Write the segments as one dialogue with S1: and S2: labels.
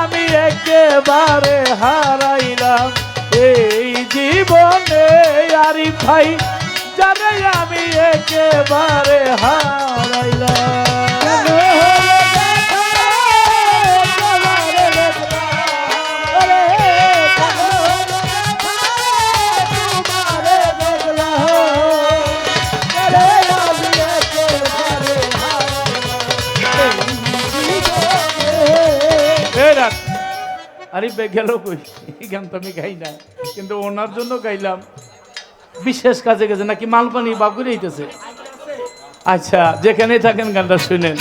S1: আমি একেবারে হারাইলাম। এই জীবনে আরি ভাই জানে আমি একেবারে হারাইলাম। রাত আরে গেল কই? এই গান তো আমি গাই না কিন্তু ওনার জন্য গাইলাম। বিশেষ কাজে গেছে, নাকি মালপানি বাগুরে হইতেছে আচ্ছা যেখানে থাকেন গানটা শুনেন।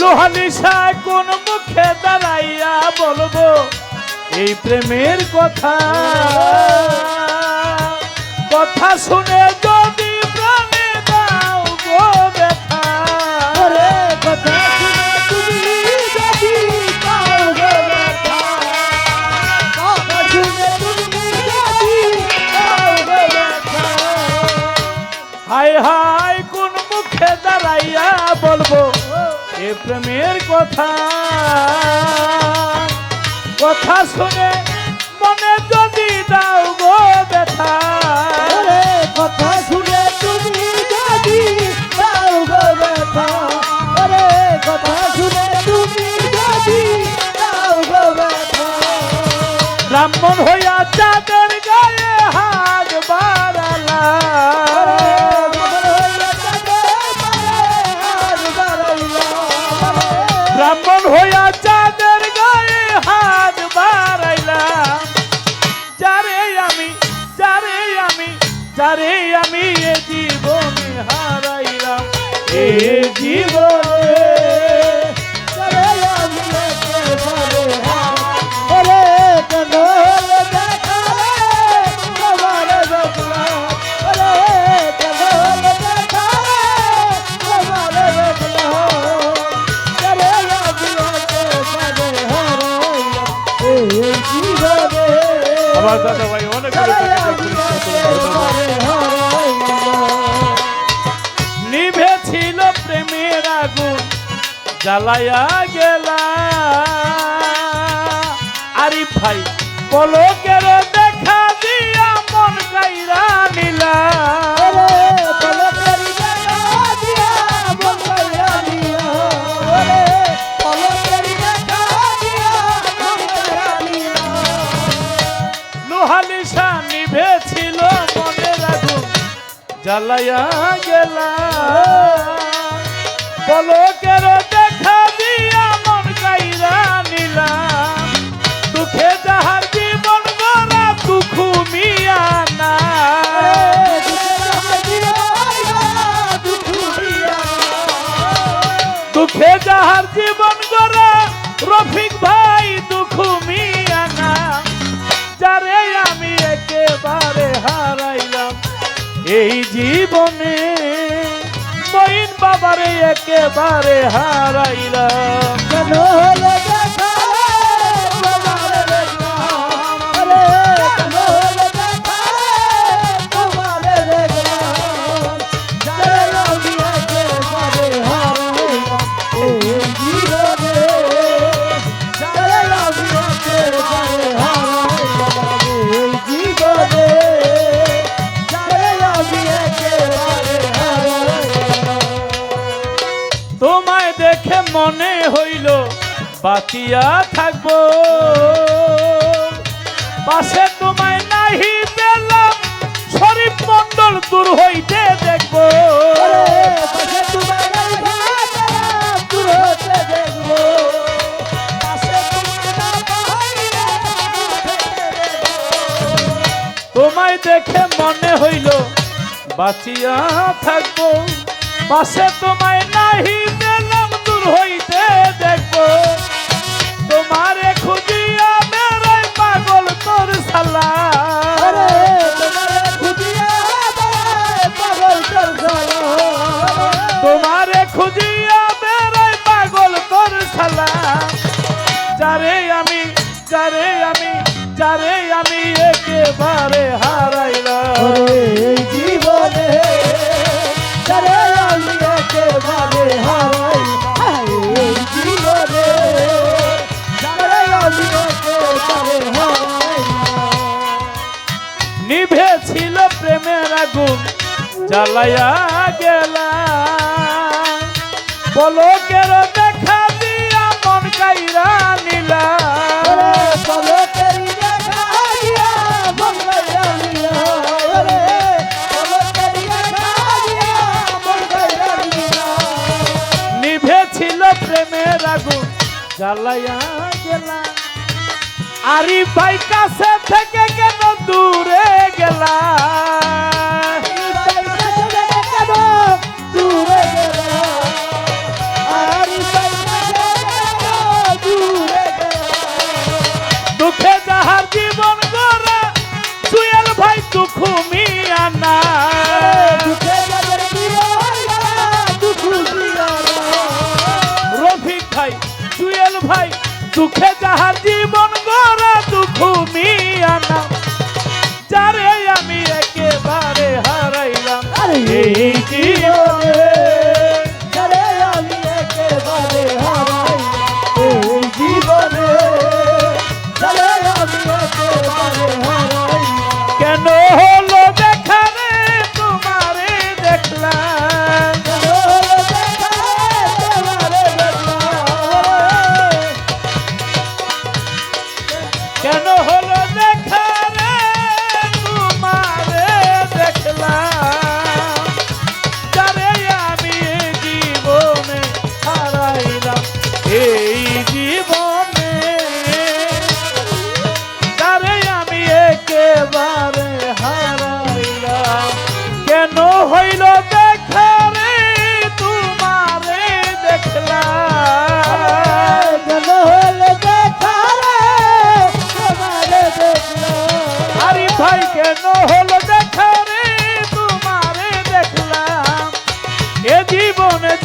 S1: লোহানিশা কোন মুখে দাঁড়াইয়া বলব এই প্রেমের কথা। কথা শুনে যদি প্রাণে দাও গো ব্যথা। কোন মুখে দাঁড়াইয়া বলব এ প্রেমের কথা। কথা শুনে মনে যদি দাও গো ব্যথা।
S2: কথা শুনে তুমি যদি দাও গো ব্যথা। আরে কথা শুনে তুমি যদি দাও গো ব্যথা।
S1: ব্রাহ্মণ হইয়া চাঁদের গায়ে হাত আমার দাদা ভাই অনেক নিভেছিল জ্বালায়া গেলা। আরি ভাই পলকের দেখা দিয়া মন কাইরা নিলা। লোহালিশা নিভেছিল মনের আগুন জ্বালায়া গেলা। পলকের এই জীবনে বাবারে একেবারে হারাইলাম। তোমায় বাঁচিয়া থাকব। পাশে তোমায় নাহি পেলাম শরীফ মন্ডল দূর হইতে দেখব। তোমায় দেখে মনে হইল বাঁচিয়া থাকব। পাশে তোমায় নাহি যারে আমি যারে আমি যারে একেবারে হারাইলাম।
S2: এই জীবনে তারে আমি একেবারে হারাই এই জীবনে তারে আমি একেবারে হারাই
S1: নিভে ছিল প্রেমের আগুন গেলা দেখা প্রেমের আগুন জ্বালাইয়া গেলা আরি ভাই কাছে থেকে কেন দূরে গেলা ভাই দুঃখে যাহার জীবন গড়ে দুঃখ